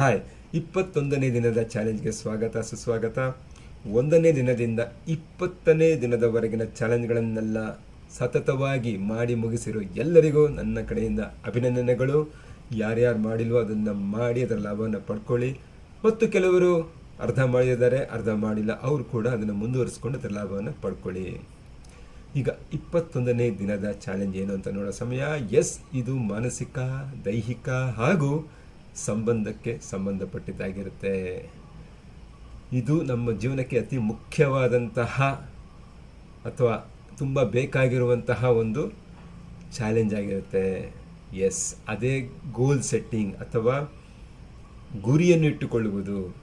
Hi. ಇಪ್ಪತ್ತೊಂದನೇ ದಿನದ ಚಾಲೆಂಜ್ಗೆ ಸ್ವಾಗತ, ಸುಸ್ವಾಗತ. ಒಂದನೇ ದಿನದಿಂದ ಇಪ್ಪತ್ತನೇ ದಿನದವರೆಗಿನ ಚಾಲೆಂಜ್ಗಳನ್ನೆಲ್ಲ ಸತತವಾಗಿ ಮಾಡಿ ಮುಗಿಸಿರೋ ಎಲ್ಲರಿಗೂ ನನ್ನ ಕಡೆಯಿಂದ ಅಭಿನಂದನೆಗಳು. ಯಾರ್ಯಾರು ಮಾಡಿಲ್ವೋ ಅದನ್ನು ಮಾಡಿ ಅದರ ಲಾಭವನ್ನು ಪಡ್ಕೊಳ್ಳಿ. ಮತ್ತು ಕೆಲವರು ಅರ್ಧ ಮಾಡಿದ್ದಾರೆ, ಅರ್ಧ ಮಾಡಿಲ್ಲ, ಅವರು ಕೂಡ ಅದನ್ನು ಮುಂದುವರಿಸ್ಕೊಂಡು ಅದರ ಲಾಭವನ್ನು ಪಡ್ಕೊಳ್ಳಿ. ಈಗ ಇಪ್ಪತ್ತೊಂದನೇ ದಿನದ ಚಾಲೆಂಜ್ ಏನು ಅಂತ ನೋಡೋ ಸಮಯ. ಎಸ್, ಇದು ಮಾನಸಿಕ, ದೈಹಿಕ ಹಾಗೂ ಸಂಬಂಧಕ್ಕೆ ಸಂಬಂಧಪಟ್ಟಿದ್ದಾಗಿರುತ್ತೆ. ಇದು ನಮ್ಮ ಜೀವನಕ್ಕೆ ಅತಿ ಮುಖ್ಯವಾದಂತಹ ಅಥವಾ ತುಂಬ ಬೇಕಾಗಿರುವಂತಹ ಒಂದು ಚಾಲೆಂಜ್ ಆಗಿರುತ್ತೆ. ಎಸ್, ಅದೇ ಗೋಲ್ ಸೆಟ್ಟಿಂಗ್ ಅಥವಾ ಗುರಿಯನ್ನು ಇಟ್ಟುಕೊಳ್ಳುವುದು.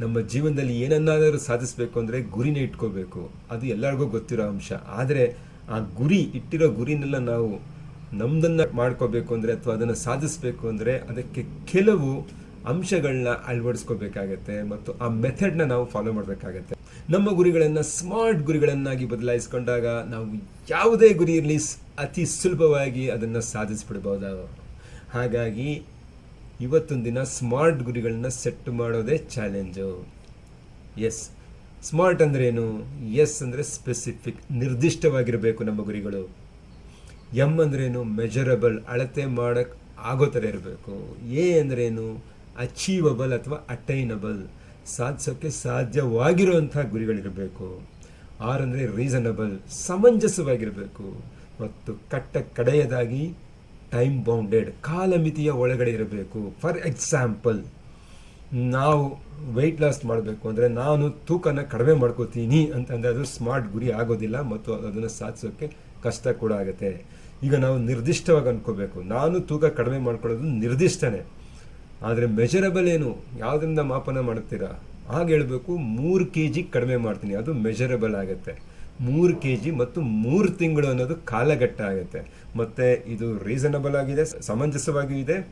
ನಮ್ಮ ಜೀವನದಲ್ಲಿ ಏನನ್ನಾದರೂ ಸಾಧಿಸಬೇಕು ಅಂದರೆ ಗುರಿನೇ ಇಟ್ಕೋಬೇಕು. ಅದು ಎಲ್ಲರಿಗೂ ಗೊತ್ತಿರೋ ಅಂಶ. ಆದರೆ ಆ ಗುರಿ, ಇಟ್ಟಿರೋ ಗುರಿನೆಲ್ಲ ನಾವು ನಮ್ದನ್ನು ಮಾಡ್ಕೋಬೇಕು ಅಂದರೆ ಅಥವಾ ಅದನ್ನು ಸಾಧಿಸಬೇಕು ಅಂದರೆ ಅದಕ್ಕೆ ಕೆಲವು ಅಂಶಗಳನ್ನ ಅಳವಡಿಸ್ಕೋಬೇಕಾಗತ್ತೆ ಮತ್ತು ಆ ಮೆಥಡ್ನ ನಾವು ಫಾಲೋ ಮಾಡಬೇಕಾಗತ್ತೆ. ನಮ್ಮ ಗುರಿಗಳನ್ನು ಸ್ಮಾರ್ಟ್ ಗುರಿಗಳನ್ನಾಗಿ ಬದಲಾಯಿಸ್ಕೊಂಡಾಗ ನಾವು ಯಾವುದೇ ಗುರಿ ಇರಲಿ ಅತಿ ಸುಲಭವಾಗಿ ಅದನ್ನು ಸಾಧಿಸ್ಬಿಡ್ಬೋದು. ಹಾಗಾಗಿ ಇವತ್ತೊಂದು ದಿನ ಸ್ಮಾರ್ಟ್ ಗುರಿಗಳನ್ನ ಸೆಟ್ ಮಾಡೋದೇ ಚಾಲೆಂಜು ಎಸ್ ಸ್ಮಾರ್ಟ್ ಅಂದ್ರೇನು? ಎಸ್ ಅಂದರೆ ಸ್ಪೆಸಿಫಿಕ್ ನಿರ್ದಿಷ್ಟವಾಗಿರಬೇಕು ನಮ್ಮ ಗುರಿಗಳು. ಎಂ ಅಂದ್ರೇನು ಮೆಜರಬಲ್ ಅಳತೆ ಮಾಡೋಕ್ಕೆ ಆಗೋ ಥರ ಇರಬೇಕು. ಎ ಅಂದ್ರೇನು ಅಚೀವಬಲ್ ಅಥವಾ ಅಟೈನಬಲ್ ಸಾಧಿಸೋಕ್ಕೆ ಸಾಧ್ಯವಾಗಿರುವಂಥ ಗುರಿಗಳಿರಬೇಕು. ಆರ್ ಅಂದರೆ ರೀಸನಬಲ್ ಸಮಂಜಸವಾಗಿರಬೇಕು. ಮತ್ತು ಕಟ್ಟ ಕಡೆಯದಾಗಿ ಟೈಮ್ ಬೌಂಡೆಡ್ ಕಾಲಮಿತಿಯ ಒಳಗಡೆ ಇರಬೇಕು. ಫಾರ್ ಎಕ್ಸಾಂಪಲ್ ನಾವು ವೆಯ್ಟ್ ಲಾಸ್ ಮಾಡಬೇಕು ಅಂದರೆ ನಾನು ತೂಕನ ಕಡಿಮೆ ಮಾಡ್ಕೋತೀನಿ ಅಂತಂದರೆ ಅದು ಸ್ಮಾರ್ಟ್ ಗುರಿ ಆಗೋದಿಲ್ಲ ಮತ್ತು ಅದನ್ನು ಸಾಧಿಸೋಕ್ಕೆ ಕಷ್ಟ ಕೂಡ ಆಗುತ್ತೆ. ಈಗ ನಾವು ನಿರ್ದಿಷ್ಟವಾಗಿ ಅನ್ಕೋಬೇಕು. ನಾನು ತೂಕ ಕಡಿಮೆ ಮಾಡ್ಕೊಳ್ಳೋದು ನಿರ್ದಿಷ್ಟನೇ. ಆದರೆ ಮೆಜರಬಲ್ ಏನು? ಯಾವುದರಿಂದ ಮಾಪನ ಮಾಡ್ತೀರಾ? ಹಾಗೆ ಹೇಳಬೇಕು, ಮೂರು ಕೆ ಜಿ ಕಡಿಮೆ ಮಾಡ್ತೀನಿ. ಅದು ಮೆಜರಬಲ್ ಆಗುತ್ತೆ. ಮೂರು ಕೆ ಜಿ ಮತ್ತು ಮೂರು ತಿಂಗಳು ಅನ್ನೋದು ಕಾಲಘಟ್ಟ ಆಗುತ್ತೆ. ಮತ್ತು ಇದು ರೀಸನಬಲ್ ಆಗಿದೆ, ಸಮಂಜಸವಾಗಿಯೂ ಇದೆ,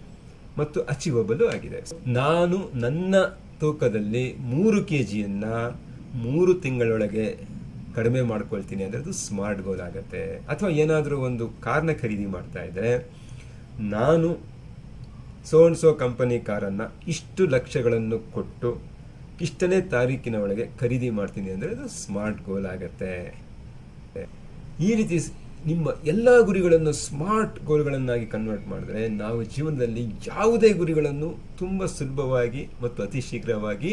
ಮತ್ತು ಅಚೀವಬಲ್ ಆಗಿದೆ. ನಾನು ನನ್ನ ತೂಕದಲ್ಲಿ ಮೂರು ಕೆ ಜಿಯನ್ನು ಮೂರು ತಿಂಗಳೊಳಗೆ ಕಡಿಮೆ ಮಾಡ್ಕೊಳ್ತೀನಿ ಅಂದರೆ ಅದು ಸ್ಮಾರ್ಟ್ ಗೋಲ್ ಆಗುತ್ತೆ. ಅಥವಾ ಏನಾದರೂ ಒಂದು ಕಾರ್ನ ಖರೀದಿ ಮಾಡ್ತಾ ಇದ್ದರೆ ನಾನು ಸೋ ಸೋ ಕಂಪನಿ ಕಾರನ್ನು ಇಷ್ಟು ಲಕ್ಷಗಳನ್ನು ಕೊಟ್ಟು ಇಷ್ಟನೇ ತಾರೀಕಿನ ಒಳಗೆ ಖರೀದಿ ಮಾಡ್ತೀನಿ ಅಂದರೆ ಅದು ಸ್ಮಾರ್ಟ್ ಗೋಲ್ ಆಗುತ್ತೆ. ಈ ರೀತಿ ನಿಮ್ಮ ಎಲ್ಲ ಗುರಿಗಳನ್ನು ಸ್ಮಾರ್ಟ್ ಗೋಲ್ಗಳನ್ನಾಗಿ ಕನ್ವರ್ಟ್ ಮಾಡಿದ್ರೆ ನಾವು ಜೀವನದಲ್ಲಿ ಯಾವುದೇ ಗುರಿಗಳನ್ನು ತುಂಬ ಸುಲಭವಾಗಿ ಮತ್ತು ಅತಿ ಶೀಘ್ರವಾಗಿ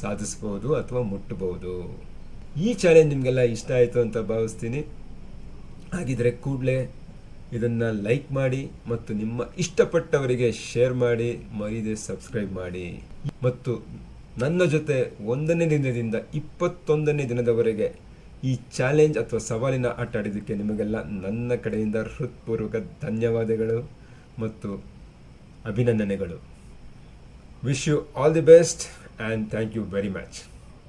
ಸಾಧಿಸಬಹುದು ಅಥವಾ ಮುಟ್ಟಬಹುದು. ಈ ಚಾಲೆಂಜ್ ನಿಮಗೆಲ್ಲ ಇಷ್ಟ ಆಯಿತು ಅಂತ ಭಾವಿಸ್ತೀನಿ. ಹಾಗಿದ್ರೆ ಕೂಡಲೇ ಇದನ್ನು ಲೈಕ್ ಮಾಡಿ ಮತ್ತು ನಿಮ್ಮ ಇಷ್ಟಪಟ್ಟವರಿಗೆ ಶೇರ್ ಮಾಡಿ, ಮರೀದೆ ಸಬ್ಸ್ಕ್ರೈಬ್ ಮಾಡಿ. ಮತ್ತು ನನ್ನ ಜೊತೆ ಒಂದನೇ ದಿನದಿಂದ ಇಪ್ಪತ್ತೊಂದನೇ ದಿನದವರೆಗೆ ಈ ಚಾಲೆಂಜ್ ಅಥವಾ ಸವಾಲಿನ ಆಟ ಆಡಿದ್ದಕ್ಕೆ ನಿಮಗೆಲ್ಲ ನನ್ನ ಕಡೆಯಿಂದ ಹೃತ್ಪೂರ್ವಕ ಧನ್ಯವಾದಗಳು ಮತ್ತು ಅಭಿನಂದನೆಗಳು. Wish you all the best and thank you very much